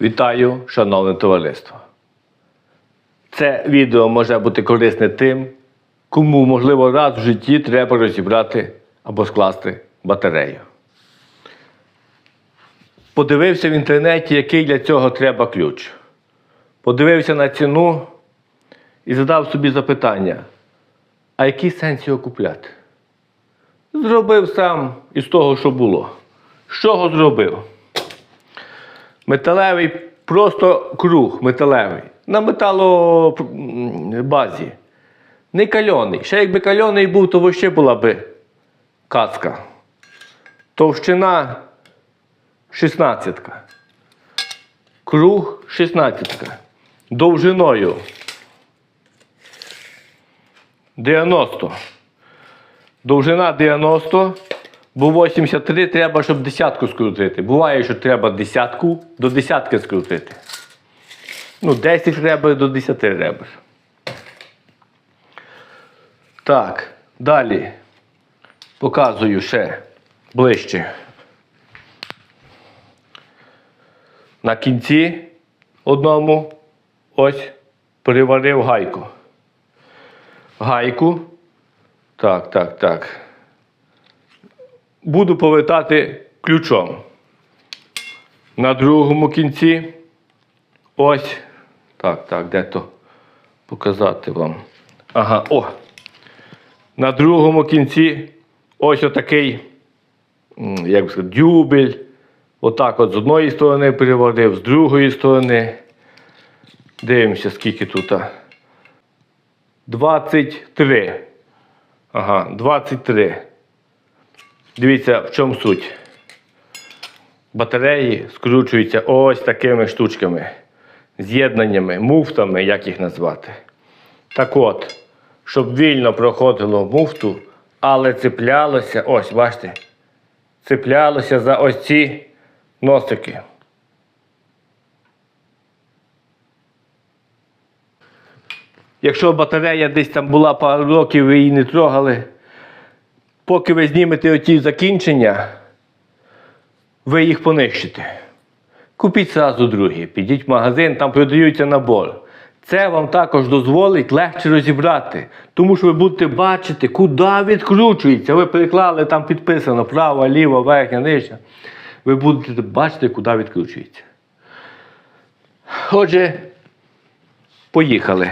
Вітаю, шановне товариство. Це відео може бути корисне тим, кому, можливо, раз в житті треба розібрати або скласти батарею. Подивився в інтернеті, який для цього треба ключ. Подивився на ціну і задав собі запитання: а який сенс його купляти? Зробив сам із того, що було. З чого зробив? Металевий, просто круг металевий. На металобазі. Не кальоний. Ще якби кальоний був, то ще була би кацка. Товщина 16. Круг 16. Довжиною 90. Довжина 90, бо 83 треба, щоб десятку скрутити. Буває, що треба десятку до десятки скрутити. Ну, 10 ребер до 10 ребер. Так, далі показую ще ближче. На кінці одному ось приварив гайку. Гайку. Так, так, так. Буду повертати ключом. На другому кінці. Ось. Так, так, де то показати вам. Ага, о. На другому кінці ось отакий, як би сказати, дюбель. Отак от з одної сторони приварив, з другої сторони. Дивимося, скільки тут. 23. Ага, 23. Дивіться, в чому суть. Батареї скручуються ось такими штучками. З'єднаннями, муфтами, як їх назвати. Так от, щоб вільно проходило муфту, але цеплялося, ось, бачите, цеплялося за ось ці носики. Якщо батарея десь там була пару років, ви її не трогали, поки ви знімете оті закінчення, ви їх понищите. Купіть зразу другі, підіть в магазин, там продаються набор. Це вам також дозволить легше розібрати, тому що ви будете бачити, куди відкручується. Ви переклали, там підписано право, ліво, верхня, нижня. Ви будете бачити, куди відкручується. Отже, поїхали.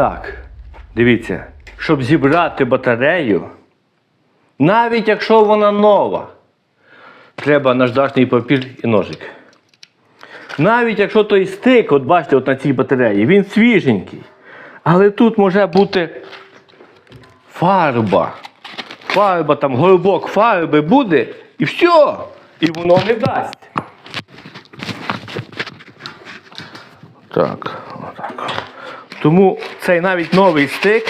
Так, дивіться, щоб зібрати батарею, навіть якщо вона нова, треба наждачний папір і ножик. Навіть якщо той стик, от бачите, от на цій батареї, він свіженький. Але тут може бути фарба. Фарба, там горбок фарби буде, і все. І воно не дасть. Так. Тому цей навіть новий стик.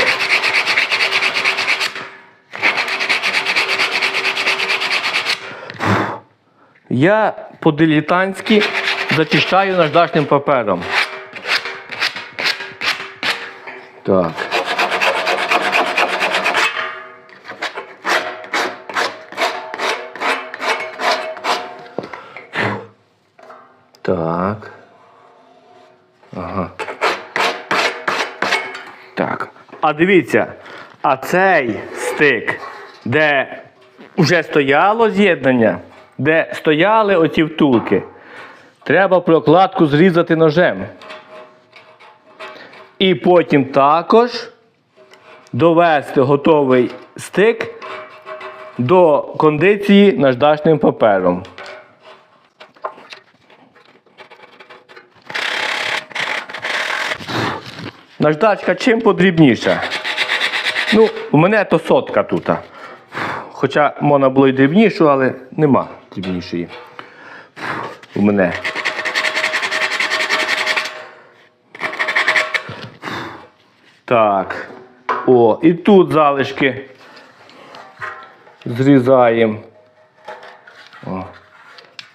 Я по-дилітантськи зачищаю наждачним папером. Так. А дивіться, а цей стик, де вже стояло з'єднання, де стояли оці втулки, треба прокладку зрізати ножем. І потім також довести готовий стик до кондиції наждачним папером. Наждачка чим подрібніша. Ну, у мене то сотка тут. Хоча можна було й дрібнішу, але нема дрібнішої. У мене. Так. О, і тут залишки зрізаємо. О,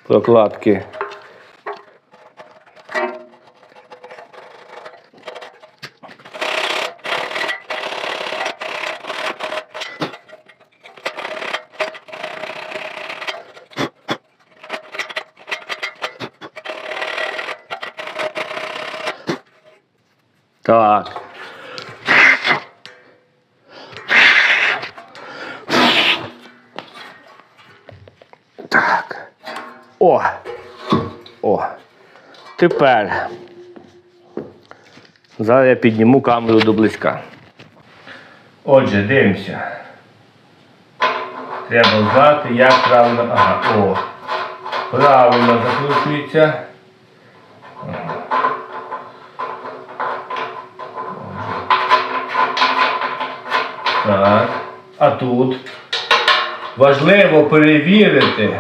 прокладки. О. Тепер. Зараз я підніму камеру до близька. Отже, дивимося. Треба знати, як правильно. Ага, о. Правильно закручується. Так. А тут важливо перевірити.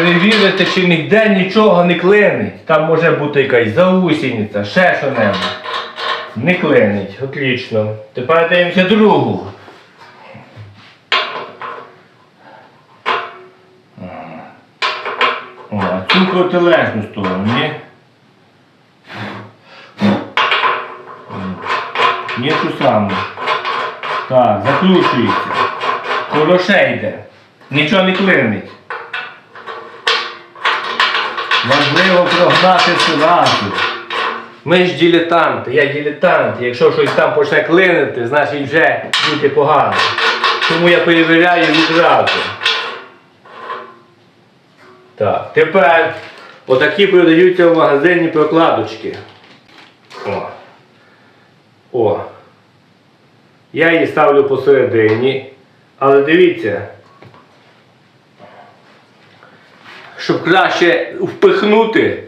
Перевірити, чи ніде нічого не клинить. Там може бути якась заусениця, ще що-небудь. Не клинить. Отлично. Тепер дивимося другу. О, цю протилежну сторону, ні? Є ту саму. Так, закручується. Хороше йде. Нічого не клинить. Важливо прогнати сразу. Ми ж дилетанти, я дилетант. Якщо щось там почне клинити, значить вже буде погано. Тому я перевіряю відразу. Так, тепер отакі продаються в магазині прокладочки. О. О. Я її ставлю посередині. Але дивіться. Щоб краще впихнути,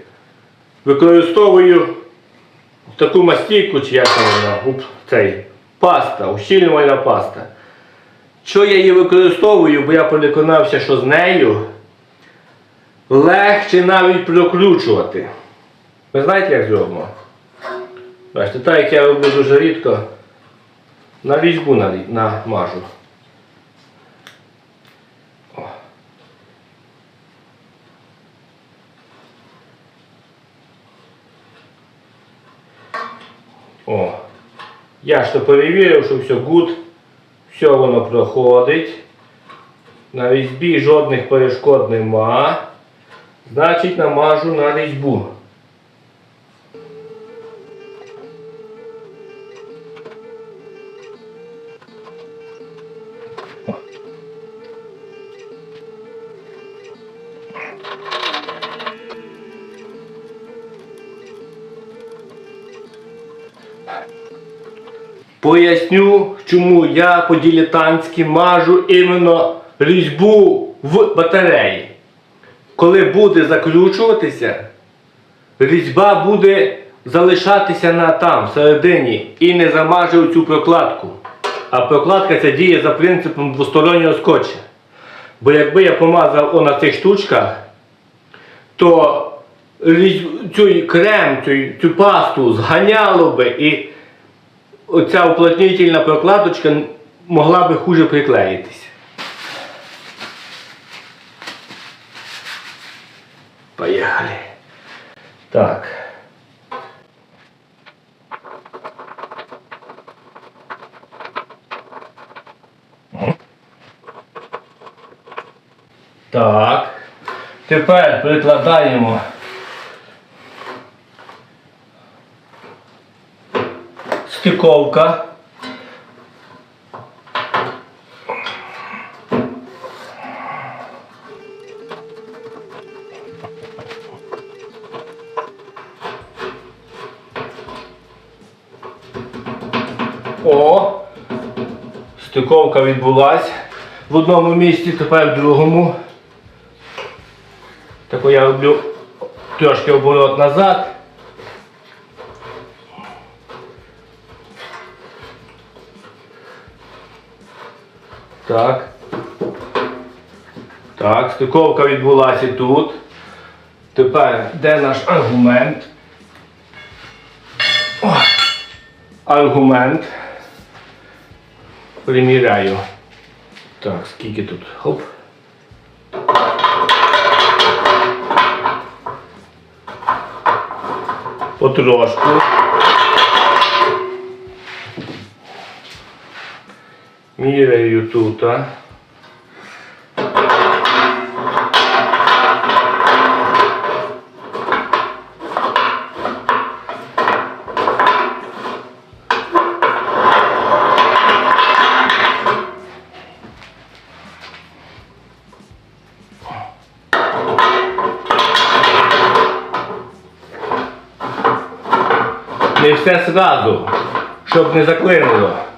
використовую таку мастійку, чи як вона, цей, паста, ущільнювальна паста. Що я її використовую, бо я переконався, що з нею легше навіть прокручувати. Ви знаєте, як зробимо? Бачите, так як я роблю дуже рідко, на різьбу намажу. О. Я ж перевірив, що все гуд, все воно проходить. На різьбі жодних перешкод нема. Значить намажу на різьбу. Поясню, чому я по-дилетантськи мажу іменно різьбу в батареї. Коли буде закручуватися, різьба буде залишатися на там, всередині, і не замаже цю прокладку. А прокладка ця діє за принципом двостороннього скотча. Бо якби я помазав о на цих штучках, то цю крем, цю, цю пасту зганяло би і оця уплотнительна прокладочка могла би хуже приклеїтися. Поїхали. Так. Так. Тепер прикладаємо стиковка. О! Стиковка відбулась в одному місці, тепер в другому. Таку я роблю трошки оборот назад. Так. Так, стиковка відбулася тут. Тепер де наш аргумент? О, аргумент. Приміряю. Так, скільки тут? Хоп. Потрошку. Міряю тут. Не все зразу, щоб не заклинило.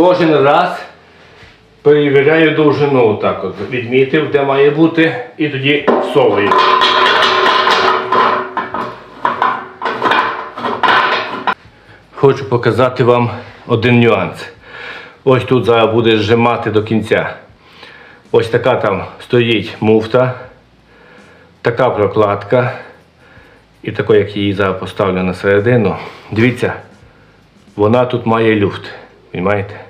Кожен раз перевіряю довжину, так от відмітив, де має бути, і тоді всовую. Хочу показати вам один нюанс. Ось тут зараз буде зжимати до кінця. Ось така там стоїть муфта, така прокладка. І тако, як її зараз поставлю на середину. Дивіться, вона тут має люфт. Понимаєте?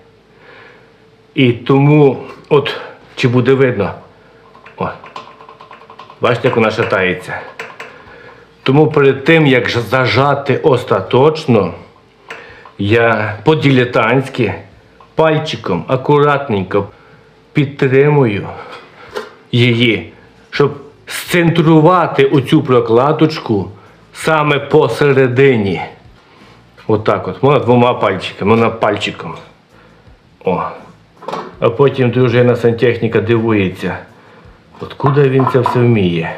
І тому, от, чи буде видно, о, бачите, як вона шатається. Тому перед тим, як зажати остаточно, я по-дилетантськи пальчиком акуратненько підтримую її, щоб сцентрувати оцю прокладочку саме посередині. Отак от. Можна двома пальчиками, можна пальчиком. О. А потім дружина сантехніка дивується, откуда він це все вміє.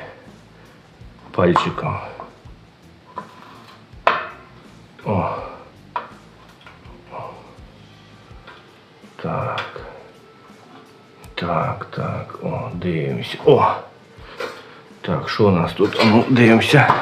Пальчиком. О. Так. Так, так. О, дивимося. О! Так, що у нас тут? Ну, дивимося.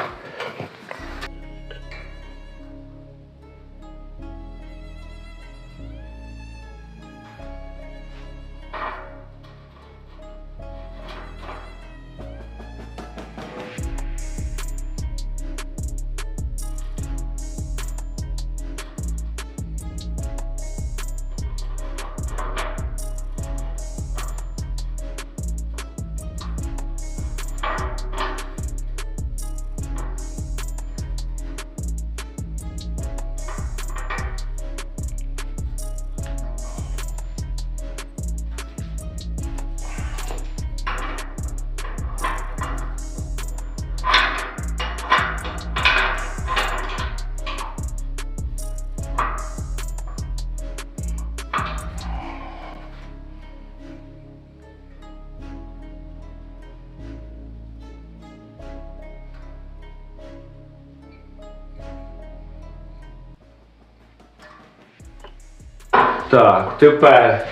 Так, тепер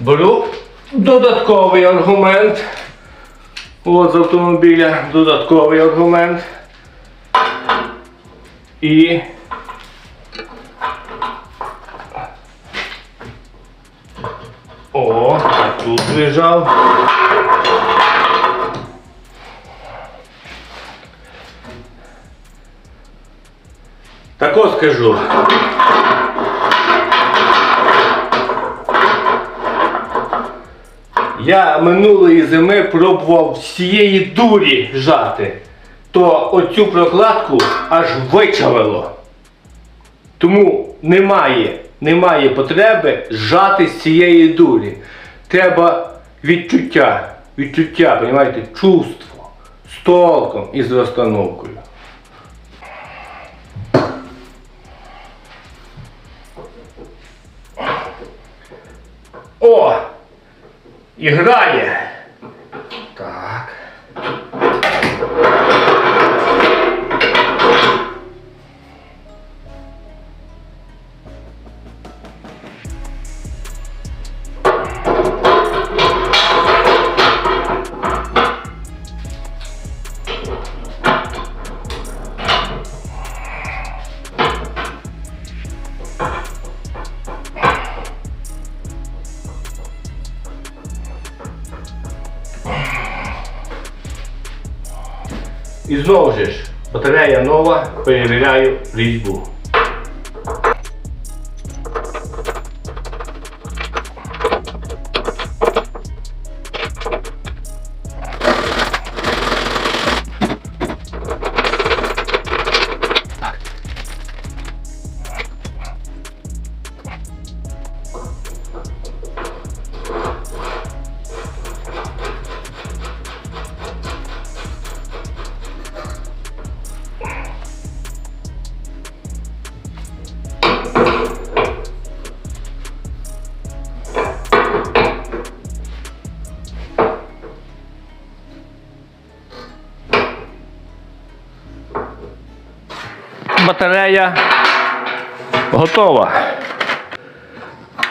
беру додатковий аргумент. От з автомобіля додатковий аргумент. І О, тут лежав. Так от скажу. Я минулої зими пробував з цієї дурі жати, то оцю прокладку аж вичавило. Тому немає, немає потреби жати з цієї дурі. Треба відчуття, відчуття, розумієте, чувство з толком і з розстановкою. О! І грає. Так. Знову ж, батарея нова, перевіряю різьбу. Батарея готова.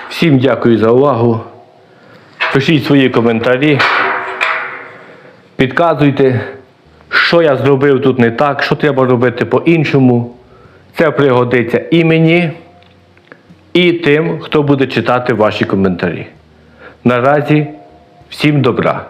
Всім дякую за увагу. Пишіть свої коментарі. Підказуйте, що я зробив тут не так, що треба робити по-іншому. Це пригодиться і мені, і тим, хто буде читати ваші коментарі. Наразі всім добра.